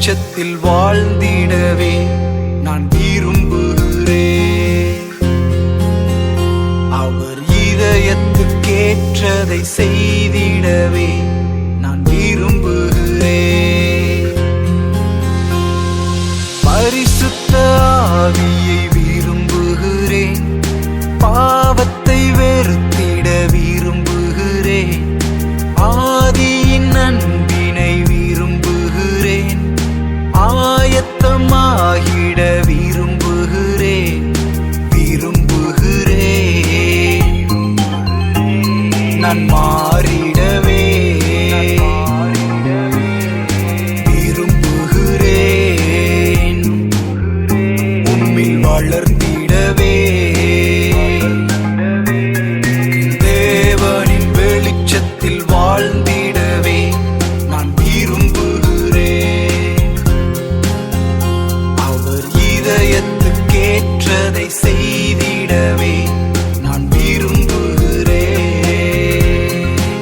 உச்சத்தில் வாழ்ந்திடவே நான் விரும்புகிறேன். அவர் இதயத்துக்கேற்றதை செய்திடவே நான் விரும்புகிறேன். பரிசுத்த நான் மாறிடவே. விரும்புகிறேன். உண்மையில் வளர்ந்தேன்